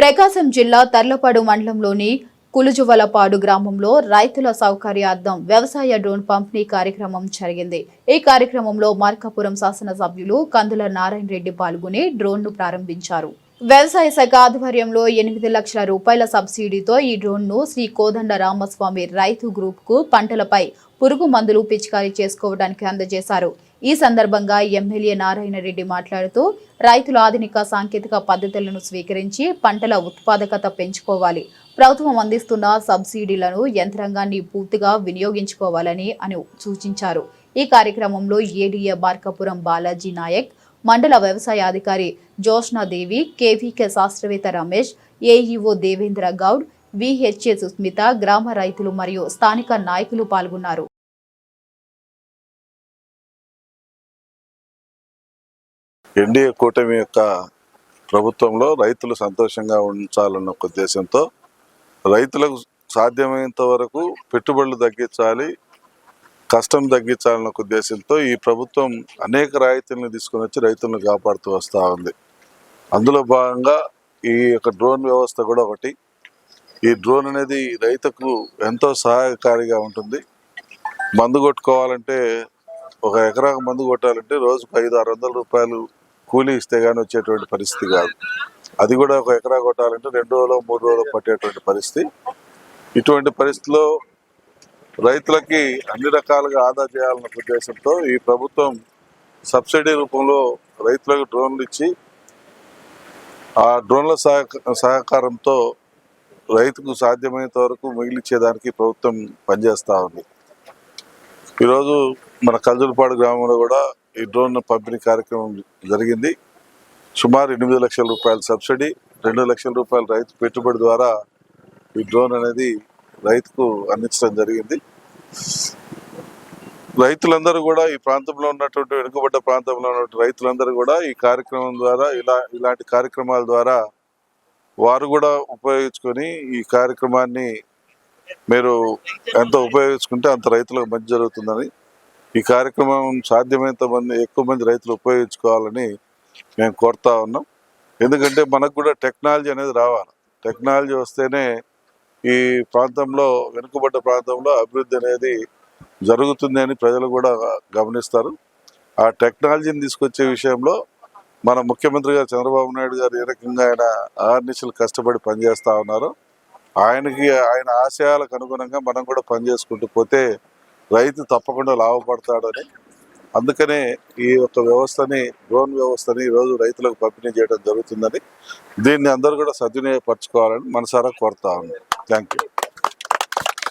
ప్రకాశం జిల్లా తర్లపాడు మండలంలోని కులుజువలపాడు గ్రామంలో రైతుల సౌకర్యార్థం వ్యవసాయ డ్రోన్ పంపిణీ కార్యక్రమం జరిగింది. ఈ కార్యక్రమంలో మార్కాపురం శాసనసభ్యులు కందుల నారాయణ రెడ్డి పాల్గొని డ్రోన్ను ప్రారంభించారు. వ్యవసాయ శాఖ ఆధ్వర్యంలో ఎనిమిది లక్షల రూపాయల సబ్సిడీతో ఈ డ్రోన్ను శ్రీ కోదండ రామస్వామి రైతు గ్రూప్కు పంటలపై పురుగు మందులు పిచికారీ చేసుకోవడానికి అందజేశారు. ఈ సందర్భంగా ఎమ్మెల్యే నారాయణ రెడ్డి మాట్లాడుతూ రైతులు ఆధునిక సాంకేతిక పద్ధతులను స్వీకరించి పంటల ఉత్పాదకత పెంచుకోవాలి. ప్రభుత్వం అందిస్తున్న సబ్సిడీలను యంత్రాంగాన్ని పూర్తిగా వినియోగించుకోవాలని అని సూచించారు. ఈ కార్యక్రమంలో ఏడీఏ బార్కపురం బాలాజీ నాయక్ మండల వ్యవసాయ అధికారి జోష్నాదేవి కేవీకే శాస్త్రవేత్త రమేష్ ఏఈఓ దేవేంద్ర గౌడ్ విహెచ్ఏ సుస్మిత గ్రామ రైతులు మరియు స్థానిక నాయకులు పాల్గొన్నారు. ఎన్డీఏ కూటమి యొక్క ప్రభుత్వంలో రైతులు సంతోషంగా ఉంచాలన్న ఉద్దేశంతో రైతులకు సాధ్యమైనంత వరకు పెట్టుబడులు తగ్గించాలి కష్టం తగ్గించాలన్న ఉద్దేశంతో ఈ ప్రభుత్వం అనేక రాయితీలను తీసుకొని వచ్చి రైతులను కాపాడుతూ వస్తూ ఉంది. అందులో భాగంగా ఈ యొక్క డ్రోన్ వ్యవస్థ కూడా ఒకటి. ఈ డ్రోన్ అనేది రైతుకు ఎంతో సహాయకారిగా ఉంటుంది. మందు కొట్టుకోవాలంటే ఒక ఎకరాకు మందు కొట్టాలంటే రోజుకు ఐదు ఆరు వందల రూపాయలు కూలీ ఇస్తే కానీ వచ్చేటువంటి పరిస్థితి కాదు. అది కూడా ఒక ఎకరా కొట్టాలంటే రెండు రోజులు మూడు రోజులు పట్టేటువంటి పరిస్థితి. ఇటువంటి పరిస్థితిలో రైతులకి అన్ని రకాలుగా ఆదా చేయాలన్న ఉద్దేశంతో ఈ ప్రభుత్వం సబ్సిడీ రూపంలో రైతులకు డ్రోన్లు ఇచ్చి ఆ డ్రోన్ల సహక సహకారంతో రైతుకు సాధ్యమైనంత వరకు మిగిలిచ్చేదానికి ప్రభుత్వం పనిచేస్తూ ఉంది. ఈరోజు మన కల్జులపాడు గ్రామంలో కూడా ఈ డ్రోన్ పంపిణీ కార్యక్రమం జరిగింది. సుమారు ఎనిమిది లక్షల రూపాయల సబ్సిడీ రెండు లక్షల రూపాయల రైతు పెట్టుబడి ద్వారా ఈ డ్రోన్ అనేది రైతుకు అందించడం జరిగింది. రైతులందరూ కూడా ఈ ప్రాంతంలో ఉన్నటువంటి వెనుకబడ్డ ప్రాంతంలో ఉన్నటువంటి రైతులందరూ కూడా ఈ కార్యక్రమం ద్వారా ఇలా ఇలాంటి కార్యక్రమాల ద్వారా వారు కూడా ఉపయోగించుకొని ఈ కార్యక్రమాన్ని మీరు ఎంత ఉపయోగించుకుంటే అంత రైతులకు మంచి జరుగుతుందని ఈ కార్యక్రమం సాధ్యమైనంత మంది ఎక్కువ మంది రైతులు ఉపయోగించుకోవాలని మేము కోరుతా ఉన్నాం. ఎందుకంటే మనకు కూడా టెక్నాలజీ అనేది రావాలి. టెక్నాలజీ వస్తేనే ఈ ప్రాంతంలో వెనుకబడ్డ ప్రాంతంలో అభివృద్ధి అనేది జరుగుతుంది అని ప్రజలు కూడా గమనిస్తారు. ఆ టెక్నాలజీని తీసుకొచ్చే విషయంలో మన ముఖ్యమంత్రి గారు చంద్రబాబు నాయుడు గారు ఏ రకంగా ఆయన ఆర్నిశలు కష్టపడి పనిచేస్తూ ఉన్నారు ఆయనకి ఆయన ఆశయాలకు అనుగుణంగా మనం కూడా పనిచేసుకుంటూ పోతే రైతు తప్పకుండా లాభపడతాడని అందుకనే ఈ యొక్క వ్యవస్థని డ్రోన్ వ్యవస్థని ఈరోజు రైతులకు పంపిణీ చేయడం జరుగుతుందని దీన్ని అందరూ కూడా సద్వినియోగపరచుకోవాలని మనసారా కోరుతా ఉన్నాం. Thank you.